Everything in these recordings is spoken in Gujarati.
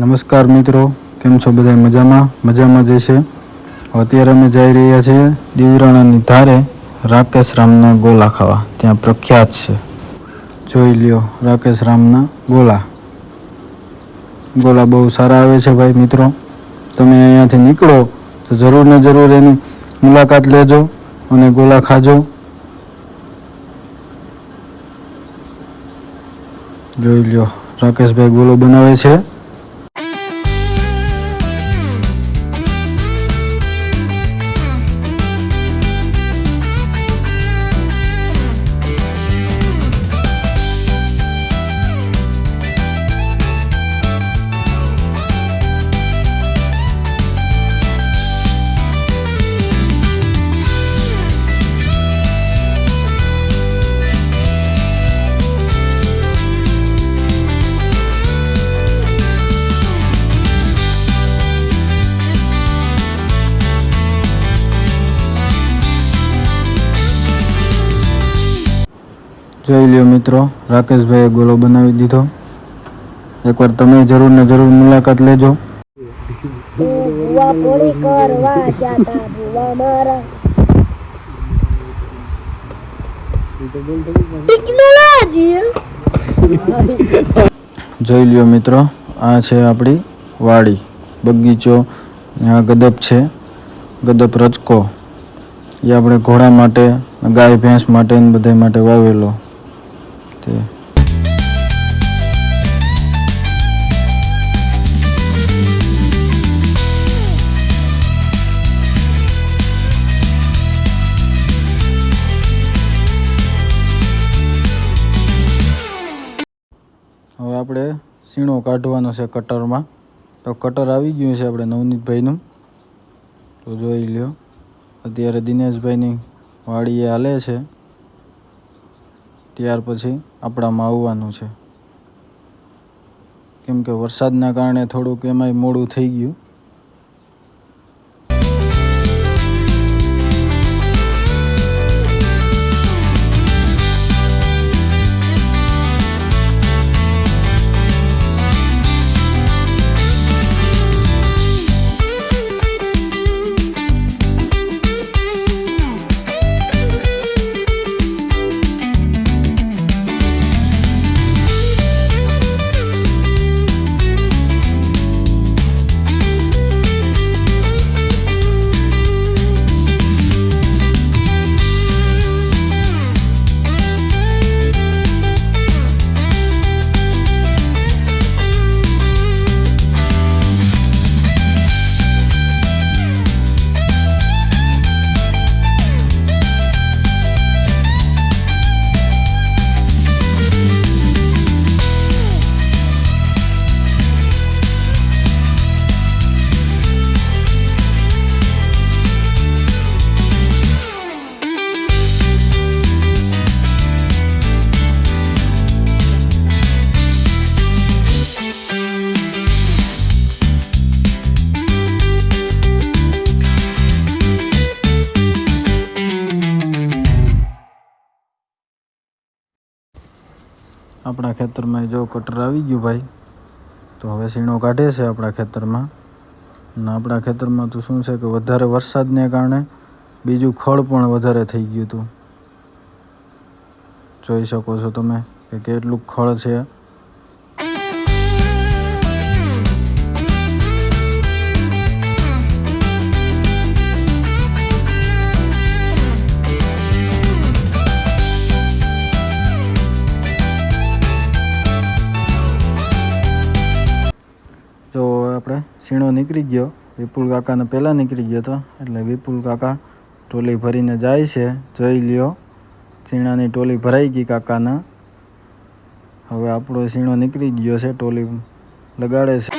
નમસ્કાર મિત્રો, કેમ છો બધા મજામાં? મજામાં જ છે. અત્યારે અમે જઈ રહ્યા છીએ દીવરાણાની ધારે રાકેશ રામના ગોલા ખાવા. ત્યાં પ્રખ્યાત છે. જોઈ લ્યો, રાકેશ રામના ગોલા. ગોલા બહુ સારા આવે છે ભાઈ મિત્રો. તમે અહીંયાથી નીકળો તો જરૂર ને જરૂર એની મુલાકાત લેજો અને ગોલા ખાજો. જોઈ લ્યો, રાકેશભાઈ ગોલો બનાવે છે. જોઈ લ્યો મિત્રો રાકેશભાઈએ ગોલો બનાવી દીધો. એકવાર તમે જરૂર ને જરૂર મુલાકાત લેજો. જોઈ લ્યો મિત્રો આ છે આપણી વાડી બગીચો ત્યાં ગદપ છે ગદપ રચકો એ આપણે ઘોડા માટે ગાય ભેંસ માટે બધા માટે વાવેલો. તે હવે આપણે સીણો કાઢવાનો છે કટરમાં. તો કટર આવી ગયું છે આપણે નવનીતભાઈનું. તો જોઈ લ્યો. અત્યારે દિનેશભાઈની વાડીએ હાલે છે. ત્યાર પછી આપણામાં આવવાનું છે. કેમ કે વરસાદના કારણે થોડુંક એમાંય મોડું થઈ ગયું. આપણા ખેતરમાં જો કટર આવી ગયું ભાઈ, તો હવે સીણો કાઢે છે આપણા ખેતરમાં. અને આપણા ખેતરમાં તો શું છે કે વધારે વરસાદને કારણે બીજું ખળ પણ વધારે થઈ ગયું હતું. જોઈ શકો છો તમે કે કેટલું ખળ છે. સીણો નીકળી ગયો. વિપુલ કાકાને પહેલાં નીકળી ગયો હતો. એટલે વિપુલ કાકા ટોલી ભરીને જાય છે. જોઈ લ્યો. સીણાની ટોલી ભરાઈ ગઈ કાકાના. હવે આપણો સીણો નીકળી ગયો છે. ટોલી લગાડે છે.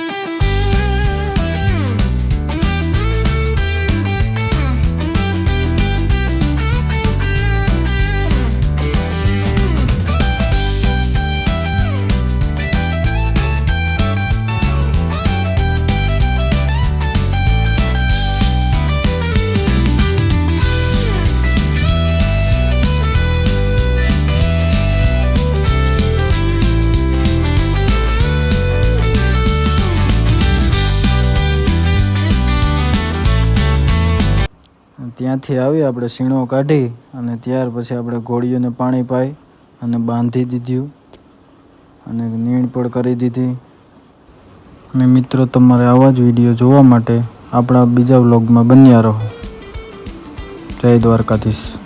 ત્યાંથી આવી આપણે સીણો કાઢી અને ત્યાર પછી આપણે ઘોડીઓને પાણી પાઈ અને બાંધી દીધું અને નીણ પણ કરી દીધી. અને મિત્રો, તમારે આવા જ વીડિયો જોવા માટે આપણા બીજા વ્લોગમાં બન્યા રહો. જય દ્વારકાધીશ.